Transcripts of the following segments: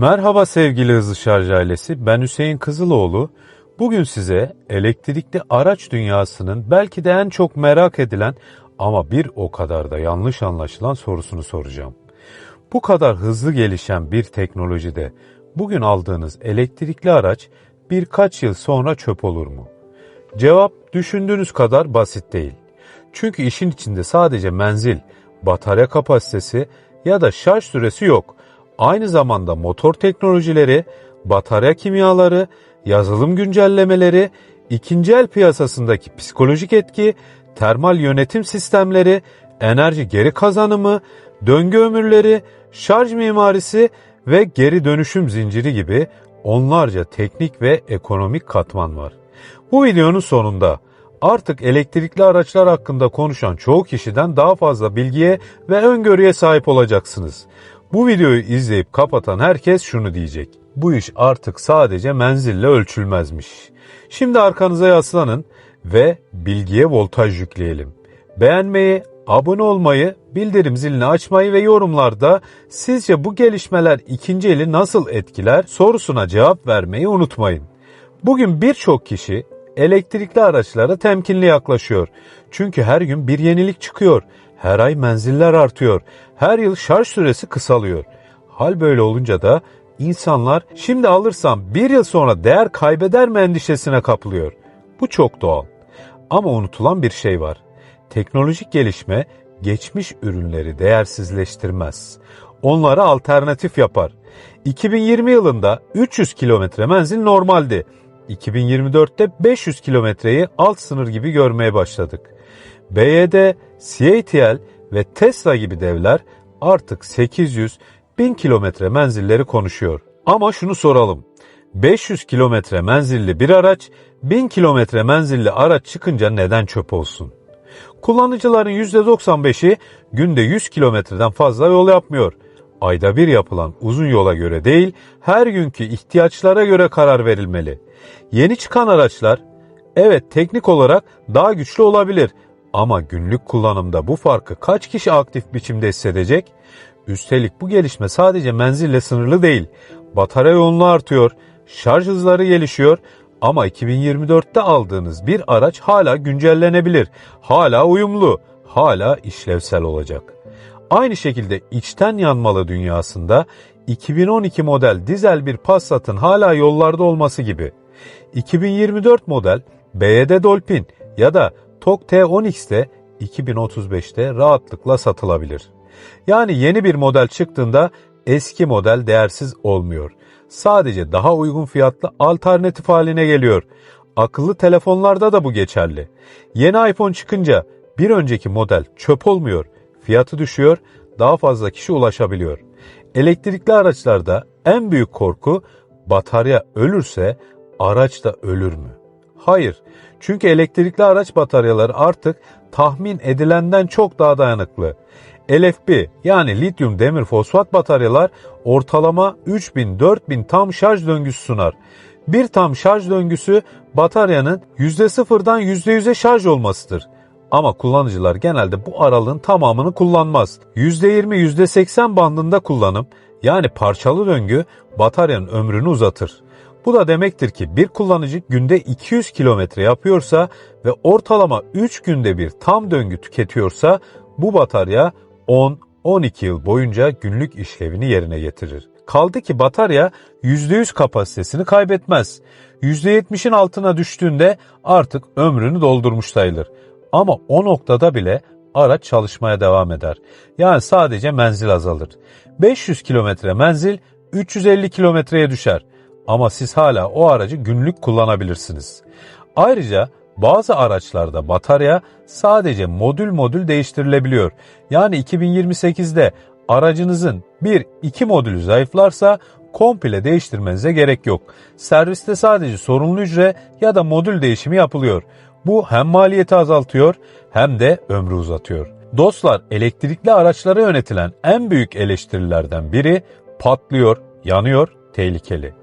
Merhaba sevgili hızlı şarj ailesi. Ben Hüseyin Kızıloğlu. Bugün size elektrikli araç dünyasının belki de en çok merak edilen ama bir o kadar da yanlış anlaşılan sorusunu soracağım. Bu kadar hızlı gelişen bir teknolojide bugün aldığınız elektrikli araç birkaç yıl sonra çöp olur mu? Cevap düşündüğünüz kadar basit değil. Çünkü işin içinde sadece menzil, batarya kapasitesi ya da şarj süresi yok. Aynı zamanda motor teknolojileri, batarya kimyaları, yazılım güncellemeleri, ikinci el piyasasındaki psikolojik etki, termal yönetim sistemleri, enerji geri kazanımı, döngü ömürleri, şarj mimarisi ve geri dönüşüm zinciri gibi onlarca teknik ve ekonomik katman var. Bu videonun sonunda artık elektrikli araçlar hakkında konuşan çoğu kişiden daha fazla bilgiye ve öngörüye sahip olacaksınız. Bu videoyu izleyip kapatan herkes şunu diyecek. Bu iş artık sadece menzille ölçülmezmiş. Şimdi arkanıza yaslanın ve bilgiye voltaj yükleyelim. Beğenmeyi, abone olmayı, bildirim zilini açmayı ve yorumlarda sizce bu gelişmeler ikinci eli nasıl etkiler sorusuna cevap vermeyi unutmayın. Bugün birçok kişi elektrikli araçlara temkinli yaklaşıyor. Çünkü her gün bir yenilik çıkıyor. Her ay menziller artıyor. Her yıl şarj süresi kısalıyor. Hal böyle olunca da insanlar şimdi alırsam bir yıl sonra değer kaybeder mi endişesine kapılıyor. Bu çok doğal. Ama unutulan bir şey var. Teknolojik gelişme geçmiş ürünleri değersizleştirmez. Onlara alternatif yapar. 2020 yılında 300 kilometre menzil normaldi. 2024'te 500 kilometreyi alt sınır gibi görmeye başladık. BYD, CATL ve Tesla gibi devler artık 800 1000 kilometre menzilleri konuşuyor. Ama şunu soralım. 500 kilometre menzilli bir araç 1000 kilometre menzilli araç çıkınca neden çöp olsun? Kullanıcıların %95'i günde 100 kilometreden fazla yol yapmıyor. Ayda bir yapılan uzun yola göre değil, her günkü ihtiyaçlara göre karar verilmeli. Yeni çıkan araçlar evet teknik olarak daha güçlü olabilir ama günlük kullanımda bu farkı kaç kişi aktif biçimde hissedecek? Üstelik bu gelişme sadece menzille sınırlı değil. Batarya yoğunluğu artıyor, şarj hızları gelişiyor ama 2024'te aldığınız bir araç hala güncellenebilir, hala uyumlu, hala işlevsel olacak. Aynı şekilde içten yanmalı dünyasında 2012 model dizel bir Passat'ın hala yollarda olması gibi 2024 model BYD Dolphin ya da TOG T10X de 2035'te rahatlıkla satılabilir. Yani yeni bir model çıktığında eski model değersiz olmuyor. Sadece daha uygun fiyatlı alternatif haline geliyor. Akıllı telefonlarda da bu geçerli. Yeni iPhone çıkınca bir önceki model çöp olmuyor. Fiyatı düşüyor, daha fazla kişi ulaşabiliyor. Elektrikli araçlarda en büyük korku batarya ölürse araç da ölür mü? Hayır. Çünkü elektrikli araç bataryaları artık tahmin edilenden çok daha dayanıklı. LFP yani lityum demir fosfat bataryalar ortalama 3000-4000 tam şarj döngüsü sunar. Bir tam şarj döngüsü bataryanın %0'dan %100'e şarj olmasıdır. Ama kullanıcılar genelde bu aralığın tamamını kullanmaz. %20-%80 bandında kullanım yani parçalı döngü bataryanın ömrünü uzatır. Bu da demektir ki bir kullanıcı günde 200 kilometre yapıyorsa ve ortalama 3 günde bir tam döngü tüketiyorsa bu batarya 10-12 yıl boyunca günlük işlevini yerine getirir. Kaldı ki batarya %100 kapasitesini kaybetmez. %70'in altına düştüğünde artık ömrünü doldurmuş sayılır. Ama o noktada bile araç çalışmaya devam eder. Yani sadece menzil azalır. 500 kilometre menzil 350 kilometreye düşer ama siz hala o aracı günlük kullanabilirsiniz. Ayrıca bazı araçlarda batarya sadece modül modül değiştirilebiliyor. Yani 2028'de aracınızın bir iki modülü zayıflarsa komple değiştirmenize gerek yok. Serviste sadece sorunlu hücre ya da modül değişimi yapılıyor. Bu hem maliyeti azaltıyor hem de ömrü uzatıyor. Dostlar elektrikli araçlara yönetilen en büyük eleştirilerden biri patlıyor, yanıyor, tehlikeli.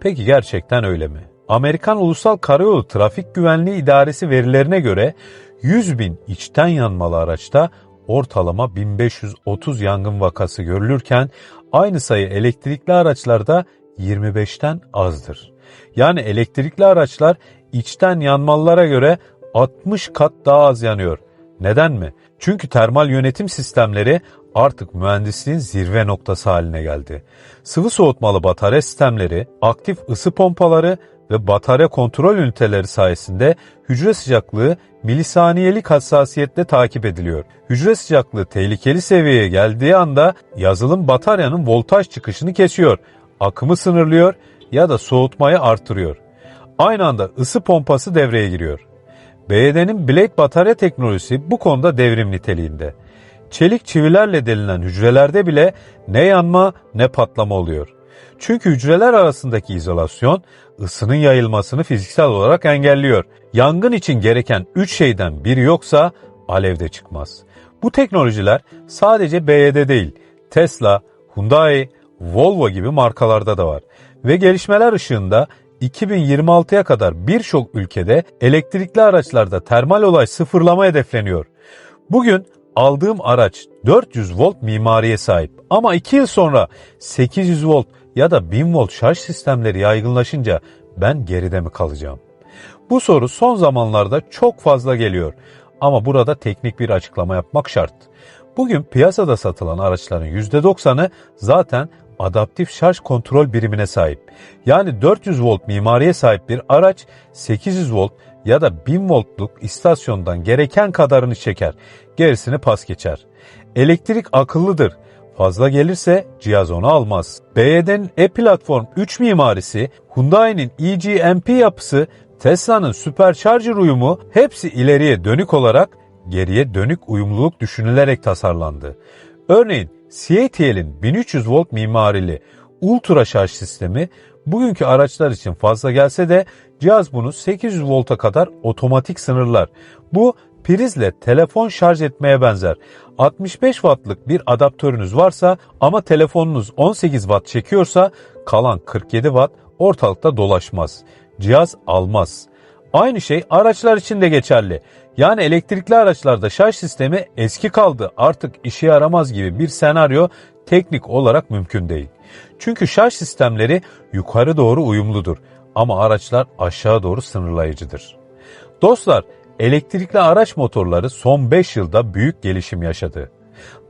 Peki gerçekten öyle mi? Amerikan Ulusal Karayolu Trafik Güvenliği İdaresi verilerine göre 100 bin içten yanmalı araçta ortalama 1530 yangın vakası görülürken aynı sayı elektrikli araçlarda 25'ten azdır. Yani elektrikli araçlar içten yanmalara göre 60 kat daha az yanıyor. Neden mi? Çünkü termal yönetim sistemleri artık mühendisliğin zirve noktası haline geldi. Sıvı soğutmalı batarya sistemleri, aktif ısı pompaları ve batarya kontrol üniteleri sayesinde hücre sıcaklığı milisaniyelik hassasiyetle takip ediliyor. Hücre sıcaklığı tehlikeli seviyeye geldiği anda yazılım bataryanın voltaj çıkışını kesiyor, akımı sınırlıyor ya da soğutmayı artırıyor. Aynı anda ısı pompası devreye giriyor. BYD'nin Blade batarya teknolojisi bu konuda devrim niteliğinde. Çelik çivilerle delinen hücrelerde bile ne yanma ne patlama oluyor. Çünkü hücreler arasındaki izolasyon ısının yayılmasını fiziksel olarak engelliyor. Yangın için gereken üç şeyden biri yoksa alev de çıkmaz. Bu teknolojiler sadece BYD değil, Tesla, Hyundai, Volvo gibi markalarda da var. Ve gelişmeler ışığında 2026'ya kadar birçok ülkede elektrikli araçlarda termal olay sıfırlama hedefleniyor. Bugün aldığım araç 400 volt mimariye sahip ama 2 yıl sonra 800 volt ya da 1000 volt şarj sistemleri yaygınlaşınca ben geride mi kalacağım? Bu soru son zamanlarda çok fazla geliyor ama burada teknik bir açıklama yapmak şart. Bugün piyasada satılan araçların %90'ı zaten adaptif şarj kontrol birimine sahip. Yani 400 volt mimariye sahip bir araç 800 volt ya da 1000 voltluk istasyondan gereken kadarını çeker. Gerisini pas geçer. Elektrik akıllıdır. Fazla gelirse cihaz onu almaz. BYD'nin e-platform 3 mimarisi, Hyundai'nin EGMP yapısı, Tesla'nın Supercharger uyumu hepsi ileriye dönük olarak geriye dönük uyumluluk düşünülerek tasarlandı. Örneğin CATL'in 1300 volt mimarili ultra şarj sistemi bugünkü araçlar için fazla gelse de cihaz bunu 800 volta kadar otomatik sınırlar. Bu prizle telefon şarj etmeye benzer. 65 wattlık bir adaptörünüz varsa ama telefonunuz 18 watt çekiyorsa kalan 47 watt ortalıkta dolaşmaz. Cihaz almaz. Aynı şey araçlar için de geçerli. Yani elektrikli araçlarda şarj sistemi eski kaldı artık işe yaramaz gibi bir senaryo teknik olarak mümkün değil. Çünkü şarj sistemleri yukarı doğru uyumludur ama araçlar aşağı doğru sınırlayıcıdır. Dostlar, elektrikli araç motorları son 5 yılda büyük gelişim yaşadı.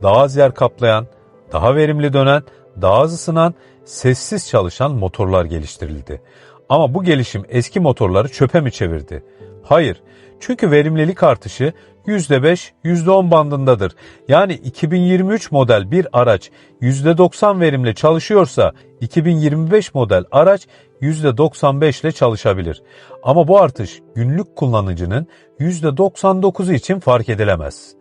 Daha az yer kaplayan, daha verimli dönen, daha az ısınan, sessiz çalışan motorlar geliştirildi. Ama bu gelişim eski motorları çöpe mi çevirdi? Hayır. Çünkü verimlilik artışı %5, %10 bandındadır. Yani 2023 model bir araç %90 verimle çalışıyorsa 2025 model araç %95 ile çalışabilir. Ama bu artış günlük kullanıcının %99'u için fark edilemez.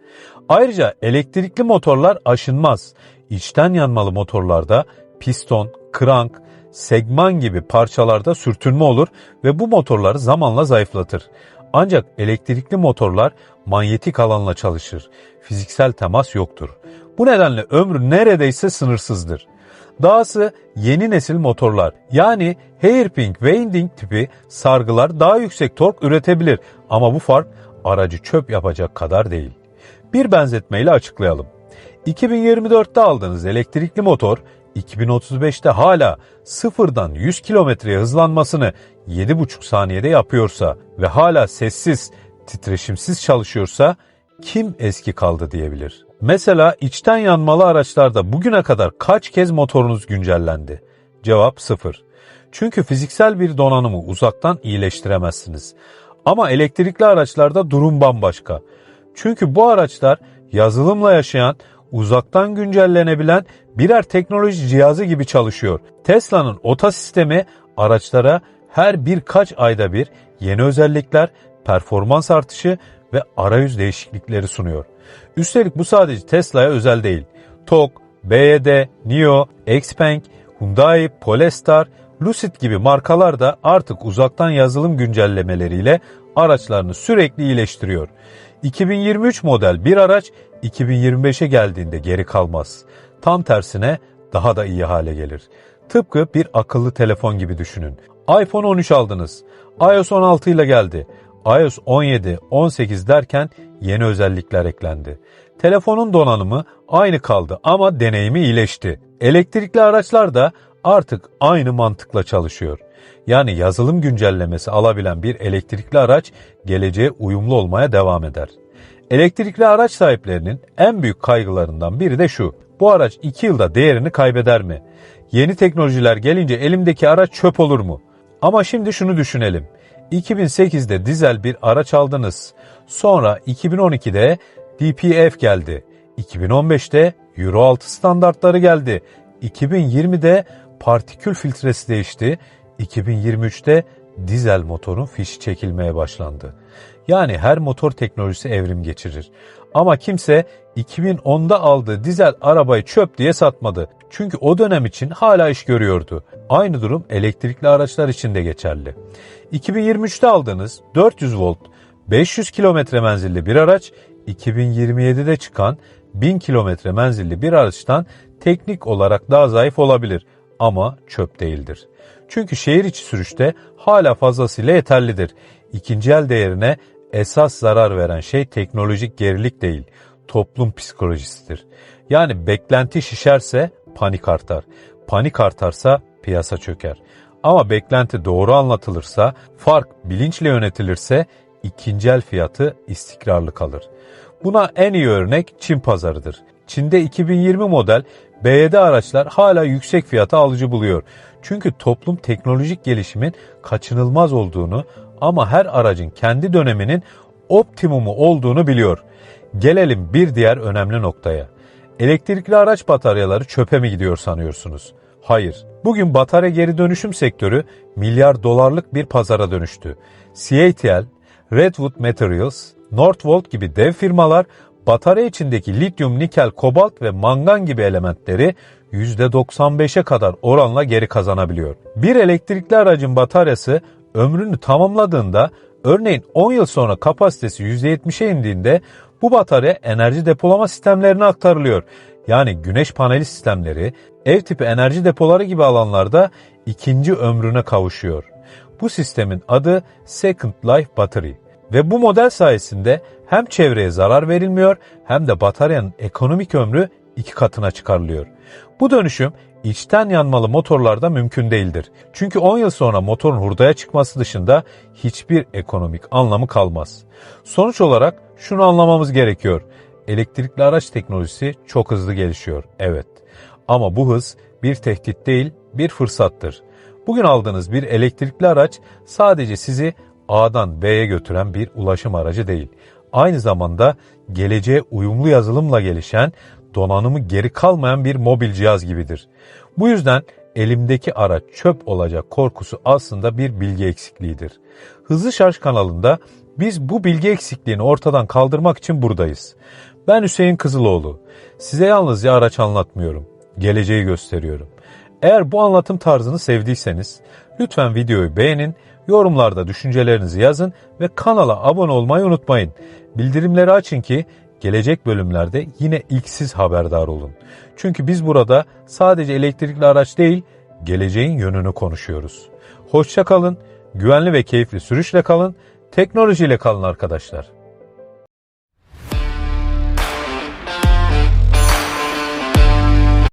Ayrıca elektrikli motorlar aşınmaz. İçten yanmalı motorlarda piston, krank, segman gibi parçalarda sürtünme olur ve bu motorları zamanla zayıflatır. Ancak elektrikli motorlar manyetik alanla çalışır. Fiziksel temas yoktur. Bu nedenle ömrü neredeyse sınırsızdır. Dahası yeni nesil motorlar yani hairpin winding tipi sargılar daha yüksek tork üretebilir ama bu fark aracı çöp yapacak kadar değil. Bir benzetmeyle açıklayalım. 2024'te aldığınız elektrikli motor 2035'te hala sıfırdan 100 kilometreye hızlanmasını 7,5 saniyede yapıyorsa ve hala sessiz, titreşimsiz çalışıyorsa kim eski kaldı diyebilir. Mesela içten yanmalı araçlarda bugüne kadar kaç kez motorunuz güncellendi? Cevap sıfır. Çünkü fiziksel bir donanımı uzaktan iyileştiremezsiniz. Ama elektrikli araçlarda durum bambaşka. Çünkü bu araçlar yazılımla yaşayan, uzaktan güncellenebilen birer teknoloji cihazı gibi çalışıyor. Tesla'nın OTA sistemi araçlara her birkaç ayda bir yeni özellikler, performans artışı ve arayüz değişiklikleri sunuyor. Üstelik bu sadece Tesla'ya özel değil. TOG, BYD, NIO, Xpeng, Hyundai, Polestar, Lucid gibi markalar da artık uzaktan yazılım güncellemeleriyle araçlarını sürekli iyileştiriyor. 2023 model bir araç 2025'e geldiğinde geri kalmaz. Tam tersine daha da iyi hale gelir. Tıpkı bir akıllı telefon gibi düşünün. iPhone 13 aldınız. iOS 16 ile geldi. iOS 17, 18 derken yeni özellikler eklendi. Telefonun donanımı aynı kaldı ama deneyimi iyileşti. Elektrikli araçlar da artık aynı mantıkla çalışıyor. Yani yazılım güncellemesi alabilen bir elektrikli araç geleceğe uyumlu olmaya devam eder. Elektrikli araç sahiplerinin en büyük kaygılarından biri de şu. Bu araç 2 yılda değerini kaybeder mi? Yeni teknolojiler gelince elimdeki araç çöp olur mu? Ama şimdi şunu düşünelim. 2008'de dizel bir araç aldınız. Sonra 2012'de DPF geldi. 2015'te Euro 6 standartları geldi. 2020'de partikül filtresi değişti. 2023'te dizel motorun fişi çekilmeye başlandı. Yani her motor teknolojisi evrim geçirir. Ama kimse 2010'da aldığı dizel arabayı çöp diye satmadı. Çünkü o dönem için hala iş görüyordu. Aynı durum elektrikli araçlar için de geçerli. 2023'te aldığınız 400 volt 500 kilometre menzilli bir araç 2027'de çıkan 1000 kilometre menzilli bir araçtan teknik olarak daha zayıf olabilir ama çöp değildir. Çünkü şehir içi sürüşte hala fazlasıyla yeterlidir. İkinci el değerine esas zarar veren şey teknolojik gerilik değil, toplum psikolojisidir. Yani beklenti şişerse panik artar. Panik artarsa piyasa çöker. Ama beklenti doğru anlatılırsa, fark bilinçle yönetilirse ikinci el fiyatı istikrarlı kalır. Buna en iyi örnek Çin pazarıdır. Çin'de 2020 model BYD araçlar hala yüksek fiyata alıcı buluyor. Çünkü toplum teknolojik gelişimin kaçınılmaz olduğunu ama her aracın kendi döneminin optimumu olduğunu biliyor. Gelelim bir diğer önemli noktaya. Elektrikli araç bataryaları çöpe mi gidiyor sanıyorsunuz? Hayır. Bugün batarya geri dönüşüm sektörü milyar dolarlık bir pazara dönüştü. CATL, Redwood Materials, Northvolt gibi dev firmalar batarya içindeki lityum, nikel, kobalt ve mangan gibi elementleri %95'e kadar oranla geri kazanabiliyor. Bir elektrikli aracın bataryası ömrünü tamamladığında örneğin 10 yıl sonra kapasitesi %70'e indiğinde bu batarya enerji depolama sistemlerine aktarılıyor. Yani güneş paneli sistemleri, ev tipi enerji depoları gibi alanlarda ikinci ömrüne kavuşuyor. Bu sistemin adı Second Life Battery ve bu model sayesinde hem çevreye zarar verilmiyor hem de bataryanın ekonomik ömrü iki katına çıkarılıyor. Bu dönüşüm içten yanmalı motorlarda mümkün değildir. Çünkü 10 yıl sonra motorun hurdaya çıkması dışında hiçbir ekonomik anlamı kalmaz. Sonuç olarak şunu anlamamız gerekiyor. Elektrikli araç teknolojisi çok hızlı gelişiyor. Evet. Ama bu hız bir tehdit değil, bir fırsattır. Bugün aldığınız bir elektrikli araç sadece sizi A'dan B'ye götüren bir ulaşım aracı değil. Aynı zamanda geleceğe uyumlu yazılımla gelişen, donanımı geri kalmayan bir mobil cihaz gibidir. Bu yüzden elimdeki araç çöp olacak korkusu aslında bir bilgi eksikliğidir. Hızlı Şarj kanalında biz bu bilgi eksikliğini ortadan kaldırmak için buradayız. Ben Hüseyin Kızıloğlu. Size yalnızca araç anlatmıyorum. Geleceği gösteriyorum. Eğer bu anlatım tarzını sevdiyseniz lütfen videoyu beğenin, yorumlarda düşüncelerinizi yazın ve kanala abone olmayı unutmayın. Bildirimleri açın ki gelecek bölümlerde yine ilk siz haberdar olun. Çünkü biz burada sadece elektrikli araç değil, geleceğin yönünü konuşuyoruz. Hoşça kalın, güvenli ve keyifli sürüşle kalın, teknolojiyle kalın arkadaşlar.